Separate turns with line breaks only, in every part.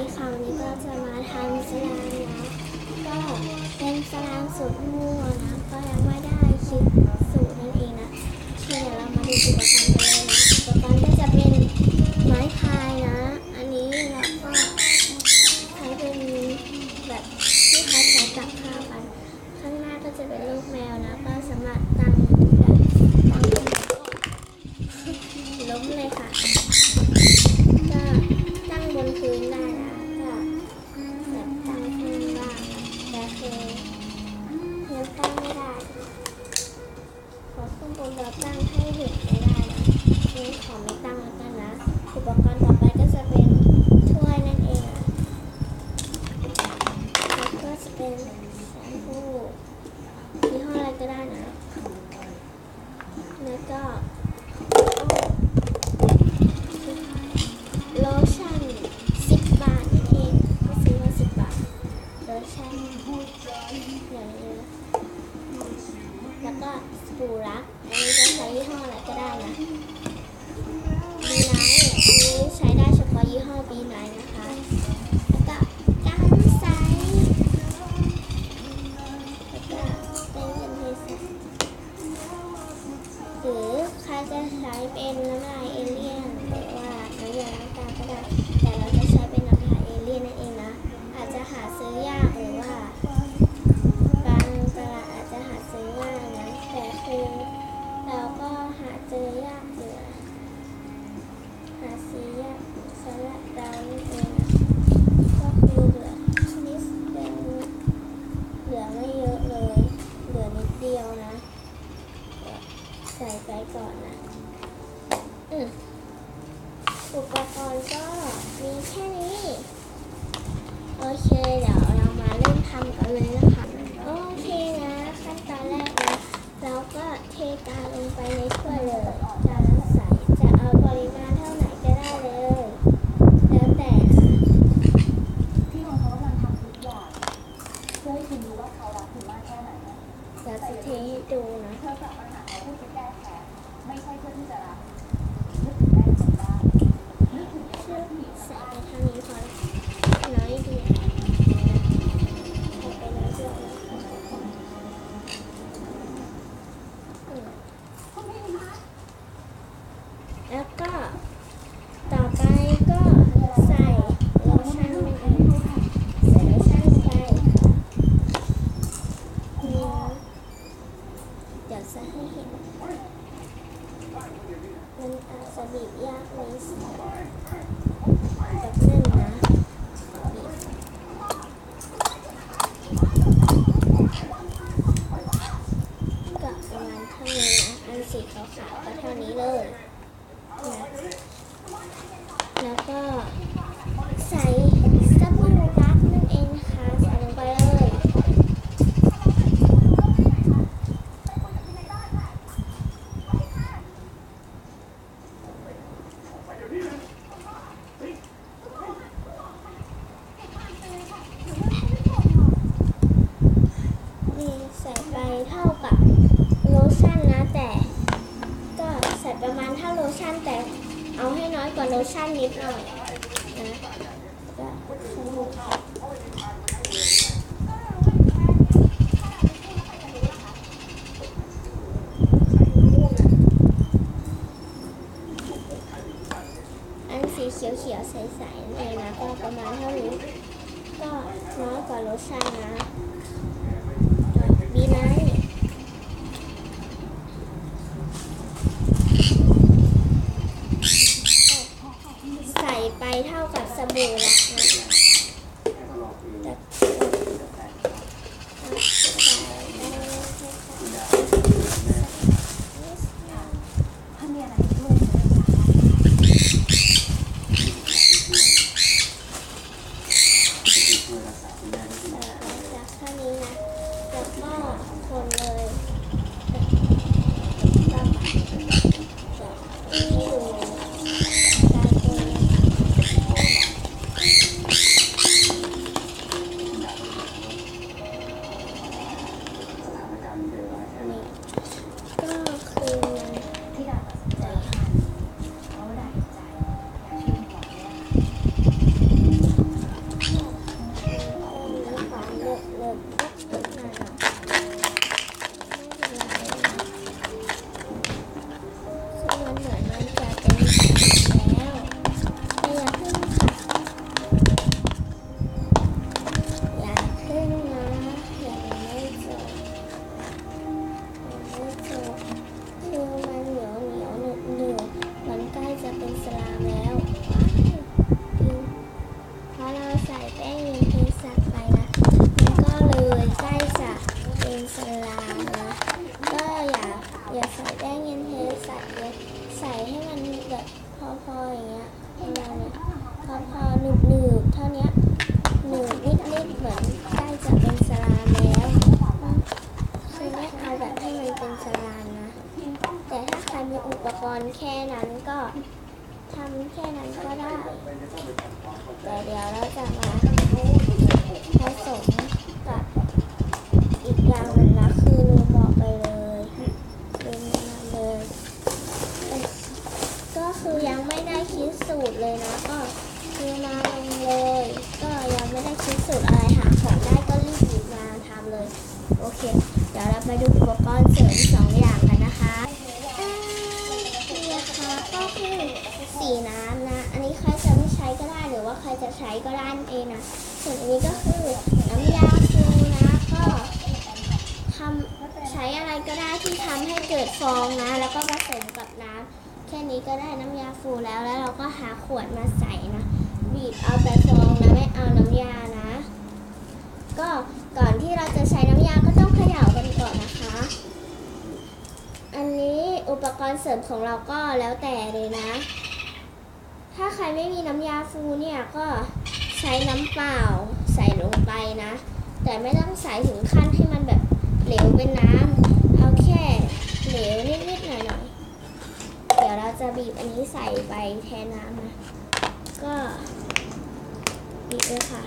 ดีค่ะวันนี้ก็จะมาทำสลามนะ ก็เป็นสลามสูตรมั่วนะ ก็ยังไม่ได้คิดสูตรนั่นเองนะคือเดี๋ยวเรามาดูกัน เป็นแชมพูยี่ห้ออะไรก็ได้นะ แล้วก็โลชั่น10บบาทนี่เองก็ซื้อมา10บบาทโลชั่นอย่างนี้แล้วก็สบู่รักอันนี้จะใช้ยี่ห้ออะไรก็ได้นะบีไนท์อันนี้ใช้ได้เฉพาะยี่ห้อบีไนท์ อุปกรณ์ก็มีแค่นี้ โอเค เดี๋ยวเรามาเริ่มทำกันเลยนะคะ โอเคนะขั้นตอนแรกนะเราก็เทกาลงไปในถ้วยเลยจานละใสจะเอาปริมาณเท่าไหนก็ได้เลย แล้วแต่
ที่น้องเขากำลังทำทุกอย่างเพื่อให้คุณรู้ว่าเขารักคุณมากแค่ไหนนะ
เดี๋ยวจะเทให้ดูนะ
เธอกลับมาหาเขาเพื่อจะแก้แค้นไม่ใช่เพื่อที่จะรักถึงแม่คนบ้าง นึกถึง
เชื่อใส่ไปทางนี้พอน้อยดีใส่ไปน้อยเดียวนะอืม
คุณพี่คะ
แล้วก็ต่อไปก็ใส่โลชั่นลงไปใส่โลชั่นลงไปนี่นะเดี๋ยวจะให้เห็น มันอาจจะบีบยากเลยสิแบบนึงนะบีบก็ประมาณเท่านี้นะ อันสีขาวๆ ก็เท่านี้เลยนะแล้วก็ใส่สบู่รักนั่นเองนะคะใส่ลงไปเลย นี่ใส่ไปเท่ากับโลชั่นนะ แต่ก็ใส่ประมาณเท่าโลชั่นแต่เอาให้น้อยกว่าโล ชั่นนิดหน่อยนะก็สบู่อันสีเขียวๆใสๆนั่นเองนะก็ประมาณเท่านี้ ก็น้อยกว่าโลชั่นนะบีไนท์ใส่ไปเท่า นั้นก็ทำแค่นั้นก็ได้ แต่เดี๋ยวเราจะมาผสมกับอีกอย่างหนึ่งนะคือลืมบอกไปเลยลืมแนะนำเลยก็คือยังไม่ได้คิดสูตรเลยนะก็คือมาลงเลย ก็ยังไม่ได้คิดสูตรอะไรหาของได้ก็รีบหยิบมาทำเลย โอเค เดี๋ยวเราไปดูอุปกรณ์เสริมสองอย่างกันนะคะ ก็คือสีน้ำนะ อันนี้ใครจะไม่ใช้ก็ได้หรือว่าใครจะใช้ก็ได้เองนะส่วนอันนี้ก็คือน้ำยาฟูนะก็ทำใช้อะไรก็ได้ที่ทำให้เกิดฟองนะ แล้วก็ผสมกับน้ำแค่นี้ก็ได้น้ำยาฟูแล้วแล้วเราก็หาขวดมาใส่นะบีบเอาแต่ฟองนะไม่เอาน้ำยานะ ก็ก่อนที่เราจะใช้น้ำยาก็ต้องเขย่ากันก่อนนะคะ อันนี้อุ ปกรณ์เสริมของเราก็แล้วแต่เลยนะ ถ้าใครไม่มีน้ำยาฟูเนี่ยก็ใช้น้ำเปล่าใส่ลงไปนะ แต่ไม่ต้องใส่ถึงขั้นให้มันแบบเหลวเป็นน้ำเอาแค่เหลวนิดๆหน่อยๆเดี๋ยวเราจะบีบอันนี้ใส่ไปแทนน้ำนะก็บีบเลยค่ะ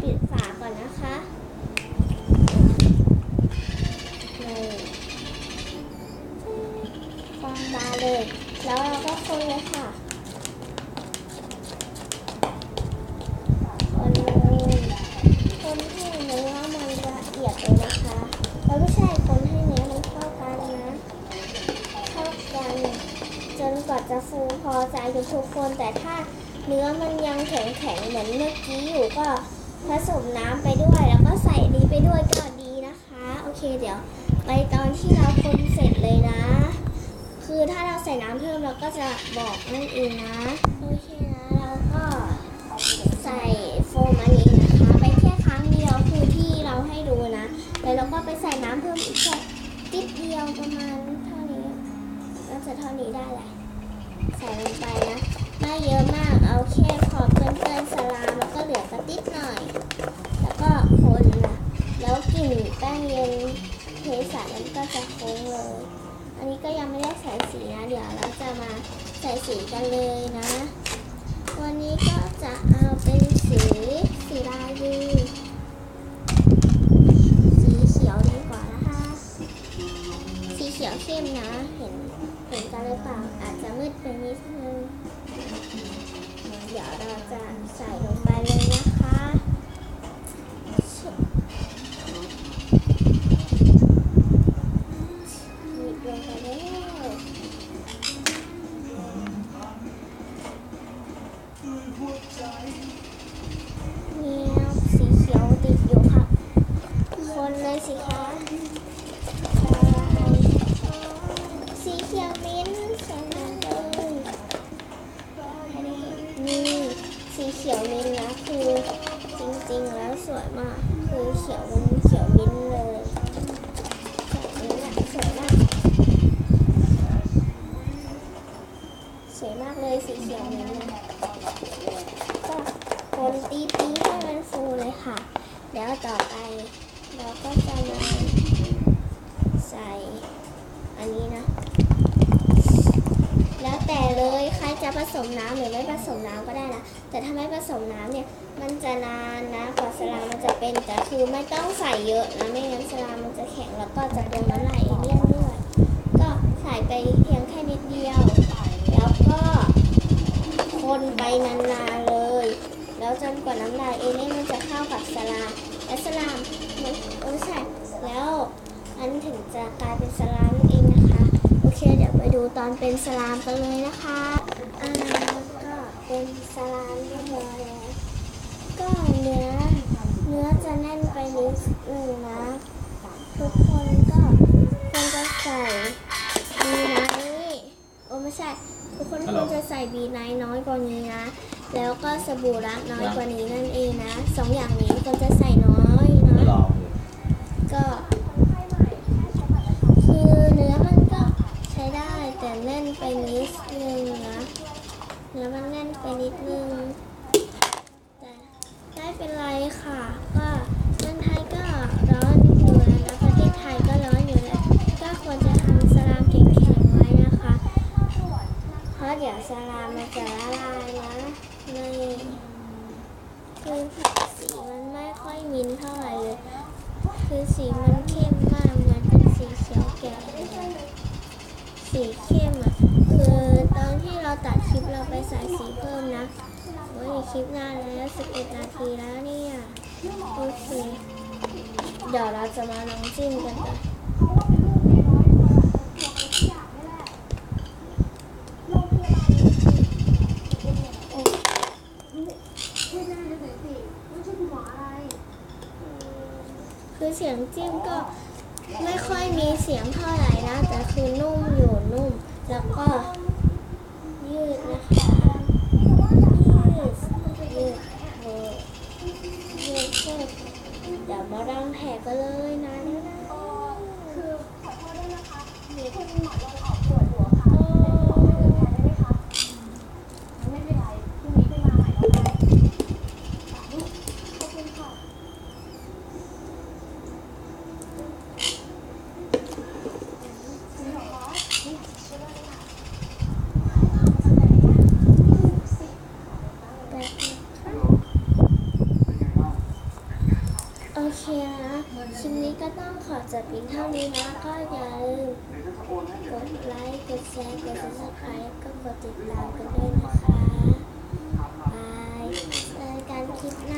ปิดฝาก่อนนะคะเลยฟองบาเลย แล้วเราก็คนเลยค่ะ คนเลยคนให้เนื้อมันละเอียดเลยนะคะแล้วไม่ใช่คนให้เนื้อมันเข้ากันนะ เข้ากันจนกว่าจะฟูพอใจกับ ทุกคนแต่ถ้าเนื้อมันยังแข็งๆเหมือนเมื่อกี้อยู่ก็ผสมน้ำไปด้วยแล้วก็ใส่นี้ไปด้วยก็ดีนะคะ โอเคเดี๋ยว ไปตอนที่เราคนเสร็จเลยนะ คือถ้าเราใส่น้ำเพิ่มเราก็จะบอกนั่นเองนะโอเคนะเราก็ใส่โฟมอันนี้นะคะ ไปแค่ครั้งเดียวคือที่เราให้ดูนะแล้วเราก็ไปใส่น้ำเพิ่มอีกแค่ติดเดียวประมาณเท่านี้น่าจะเท่านี้ได้แหละ ใส่ลงไปนะ ไม่เยอะมาก เอาแค่พอเปื้อนๆสลามแล้วก็เหลือกระติดหน่อย แล้วก็คนนะแล้วกลิ่นแป้งเย็นเทใส่มันก็จะค้งเลย อันนี้ก็ยังไม่ได้ใส่สีนะ เดี๋ยวเราจะมาใส่สีกันเลยนะ สวยมากเลยสีเขียวมิ้นก็คนตีตีๆให้มันฟูเลยค่ะ แล้วต่อไปเราก็จะมาใส่อันนี้นะ แล้วแต่เลยใครจะผสมน้ำหรือไม่ผสมน้ำก็ได้นะ แต่ถ้าไม่ผสมน้ำเนี่ยมันจะนานนะกว่าสลามมันจะเป็นแต่คือไม่ต้องใส่เยอะนะ ไม่งั้นสลามมันจะแข็งแล้วก็จะโดนน้ำลายเอเลี่ยนด้วยก็ใส่ไปเพียงแค่นิดเดียว แล้วก็คนไปนานๆเลย แล้วจนกว่าน้ำลายเอเลี่ยนมันจะเข้ากับสลามและสลามมันเออใช่แล้วอันถึงจะกลายเป็นสลามเองนะคะ โอเค เดี๋ยวไปดูตอนเป็นสลามกันเลยนะคะอ่าก็เป็นสลามเรียบร้อยแล้วก็เนื้อเนื้อจะแน่นไปนิดนึงนะ ทุกคนก็ควรจะใส่บีนท์โอ้ ไม่ใช่ ทุกคนควรจะใส่บีไนท์น้อยกว่านี้นะ แล้วก็สบู่รักน้อยกว่านี้นั่นเองนะสองอย่างนี้ควรจะใส่น้อยนะ
ลอง
ก็คือเนื้อมันก็ใช้ได้แต่แน่นไปนิดนึงนะแล้วมันแน่นไปนิดนึงแต่ไม่เป็นไรค่ะก็เมืองไทยก็ร้อนอยู่แล้วนะประเทศไทยก็ร้อนอยู่แล้ว ก็ควรจะทำสลามแข็งๆไว้นะคะ เพราะเดี๋ยว สลามมันจะละลายนะในคือสีมันไม่ค่อยมินเท่าไหร่เลย คือสีมันเข้มมากมันเป็นสีเขียวแก่สีเข้มอะคือตอนที่เราตัดคลิปเราไปใส่สีเพิ่มนะโอ้คลิปนานแล้ว 11 นาทีแล้วเนี่ย โอเค เดี๋ยวเราจะมาลองจิ้มกันต่อ คือเสียงจิ้มก็ไม่ค่อยมีเสียงเท่าไหร่นะ แต่คือนุ่มอยู่นุ่ม แล้วก็ยืดนะคะยืดยืดเออยืดเพิ่มเดี๋ยวมาดังแผลก็เลย็
ต้องขอ
จบเพียงเท่านี้นะ ก็อย่าลืมกดไลค์กดแชร์กดซับสไครต์ก็กดติดตามกันด้วยนะคะบายเจอกันคลิปหน้า